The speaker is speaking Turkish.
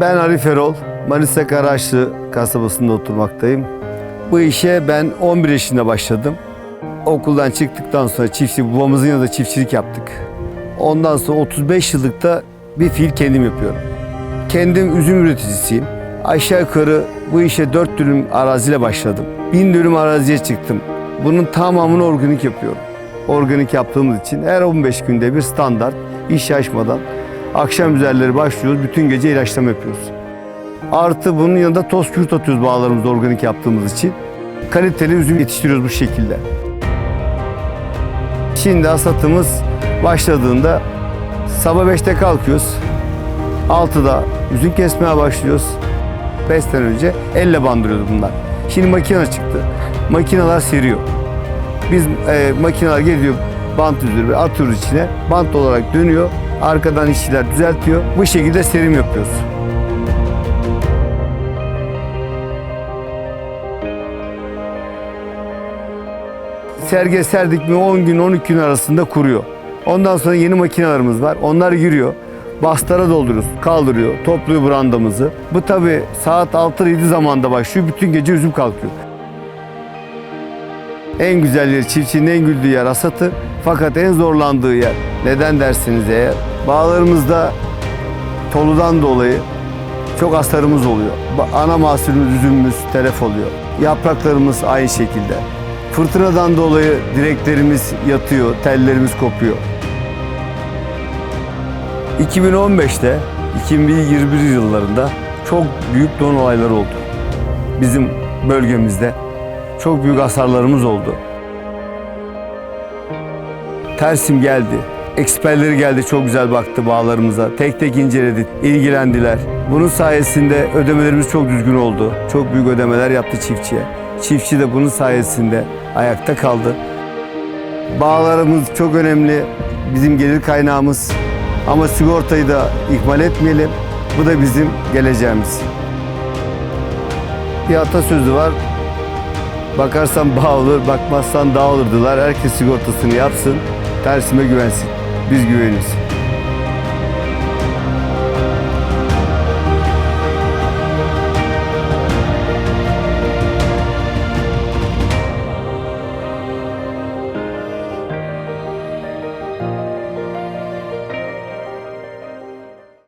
Ben Arif Erol, Manisa Karaçlı kasabasında oturmaktayım. Bu işe ben 11 yaşında başladım. Okuldan çıktıktan sonra çiftçi, babamızın yanında çiftçilik yaptık. Ondan sonra 35 yıllıkta bir fiil kendim yapıyorum. Kendim üzüm üreticisiyim. Aşağı yukarı bu işe 4 dönüm araziyle başladım. 1000 dönüm araziye çıktım. Bunun tamamını organik yapıyorum. Organik yaptığımız için her 15 günde bir standart iş açmadan akşam üzerleri başlıyoruz. Bütün gece ilaçlama yapıyoruz. Artı bunun yanında toz kürt atıyoruz bağlarımızda organik yaptığımız için. Kaliteli üzüm yetiştiriyoruz bu şekilde. Şimdi hasatımız başladığında sabah 5'te kalkıyoruz. 6'da üzüm kesmeye başlıyoruz. 5'ten önce elle bandırıyordu bunlar. Şimdi makine çıktı. Makineler seriyor. Biz e, makineler geliyor bant üzerine atıyoruz içine. Bant olarak dönüyor. Arkadan işçiler düzeltiyor. Bu şekilde serim yapıyoruz. Serge serdik mi 10 gün 12 gün arasında kuruyor. Ondan sonra yeni makinelerimiz var. Onlar giriyor. Bastara dolduruyoruz. Kaldırıyor. Topluyor brandamızı. Bu tabi saat 6-7 zamanda başlıyor. Bütün gece üzüm kalkıyor. En güzel yer, çiftçinin en güldüğü yer hasatı. Fakat en zorlandığı yer, neden dersiniz eğer, bağlarımızda toludan dolayı çok hasarımız oluyor. Ana mahsulümüz, üzümümüz telef oluyor. Yapraklarımız aynı şekilde. Fırtınadan dolayı direklerimiz yatıyor, tellerimiz kopuyor. 2015'te, 2021 yıllarında çok büyük don olayları oldu. Bizim bölgemizde çok büyük hasarlarımız oldu. Tersim geldi. Eksperleri geldi çok güzel baktı bağlarımıza. Tek tek inceledi, ilgilendiler. Bunun sayesinde ödemelerimiz çok düzgün oldu. Çok büyük ödemeler yaptı çiftçiye. Çiftçi de bunun sayesinde ayakta kaldı. Bağlarımız çok önemli. Bizim gelir kaynağımız. Ama sigortayı da ihmal etmeyelim. Bu da bizim geleceğimiz. Bir atasözü var. Bakarsan bağ olur, bakmazsan dağ olurdular. Herkes sigortasını yapsın, tersime güvensin. Biz güveniyoruz.